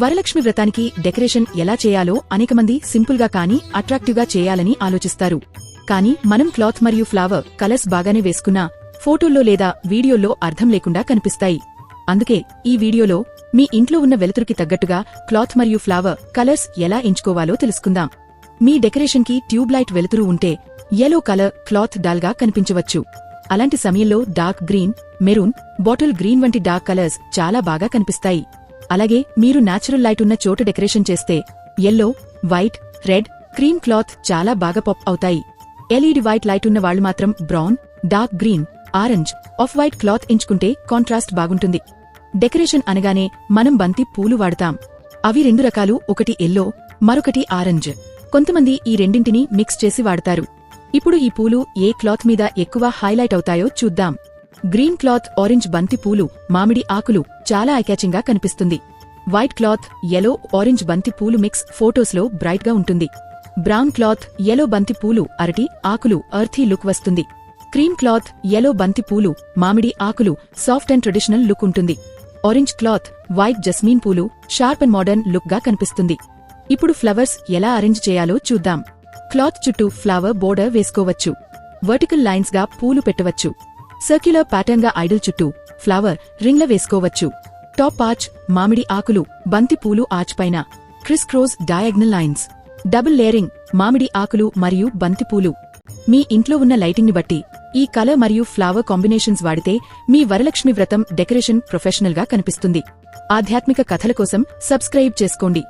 వరలక్ష్మి వ్రతానికి డెకరేషన్ ఎలా చేయాలో అనేక మంది సింపుల్గా కానీ అట్రాక్టివ్గా చేయాలని ఆలోచిస్తారు. కానీ మనం క్లాత్ మరియు ఫ్లవర్ కలర్స్ బాగానే వేసుకున్నా ఫోటోల్లో లేదా వీడియోల్లో అర్థం లేకుండా కనిపిస్తాయి. అందుకే ఈ వీడియోలో మీ ఇంట్లో ఉన్న వెలుతురుకి తగ్గట్టుగా క్లాత్ మరియు ఫ్లవర్ కలర్స్ ఎలా ఎంచుకోవాలో తెలుసుకుందాం. మీ డెకరేషన్కి ట్యూబ్ లైట్ వెలుతురు ఉంటే ఎల్లో కలర్ క్లాత్ డల్గా కనిపించవచ్చు. అలాంటి సమయంలో dark green maroon bottle green వంటి డార్క్ కలర్స్ చాలా బాగా కనిపిస్తాయి. అలాగే మీరు నాచురల్ లైట్ ఉన్న చోటు డెకరేషన్ చేస్తే yellow white red cream cloth చాలా బాగా పాప్ అవుతాయి. ఎల్ఈడి వైట్ లైట్ ఉన్న వాళ్ళు మాత్రం brown dark green orange off white cloth ఎంచుకుంటే కాంట్రాస్ట్ బాగుంటుంది. డెకరేషన్ అనగానే మనం బంతి పూలు వాడతాం. అవి రెండు రకాలు ఒకటి ఎల్లో మరొకటి ఆరెంజ్ కొంతమంది ఈ రెండింటిని మిక్స్ చేసి వాడతారు. ఇప్పుడు ఈ పూలు ఏ క్లాత్ మీద ఎక్కువ హైలైట్ అవుతాయో చూద్దాం. గ్రీన్ క్లాత్ ఆరెంజ్ బంతి పూలు మామిడి ఆకులు చాలా ఐకాచింగ్గా కనిపిస్తుంది. వైట్ క్లాత్ ఎల్లో ఆరెంజ్ బంతి పూలు మిక్స్ ఫోటోస్లో బ్రైట్గా ఉంటుంది. బ్రౌన్ క్లాత్ ఎల్లో బంతి పూలు అరటి ఆకులు అర్థీ లుక్ వస్తుంది. క్రీమ్ క్లాత్ ఎలో బంతి పూలు మామిడి ఆకులు సాఫ్ట్ అండ్ ట్రెడిషనల్ లుక్ ఉంటుంది. ఆరెంజ్ క్లాత్ వైట్ జస్మీన్ పూలు షార్ప్ అండ్ మోడర్న్ లుక్గా కనిపిస్తుంది. ఇప్పుడు ఫ్లవర్స్ ఎలా అరేంజ్ చేయాలో చూద్దాం. క్లాత్ చుట్టూ ఫ్లవర్ బోర్డర్ వేసుకోవచ్చు. వర్టికల్ లైన్స్గా పూలు పెట్టవచ్చు. సర్క్యులర్ ప్యాటర్న్గా ఐడల్ చుట్టూ ఫ్లవర్ రింగ్ల వేసుకోవచ్చు. టాప్ ఆర్చ్ మామిడి ఆకులు బంతి పూలు ఆర్చ్ పైన crisscross diagonal lines. Double layering మామిడి ఆకులు మరియు బంతి పూలు. మీ ఇంట్లో ఉన్న లైటింగ్ని బట్టి ఈ కలర్ మరియు ఫ్లవర్ కాంబినేషన్స్ వాడితే మీ వరలక్ష్మి వ్రతం డెకరేషన్ ప్రొఫెషనల్గా కనిపిస్తుంది. ఆధ్యాత్మిక కథల కోసం సబ్స్క్రైబ్ చేసుకోండి.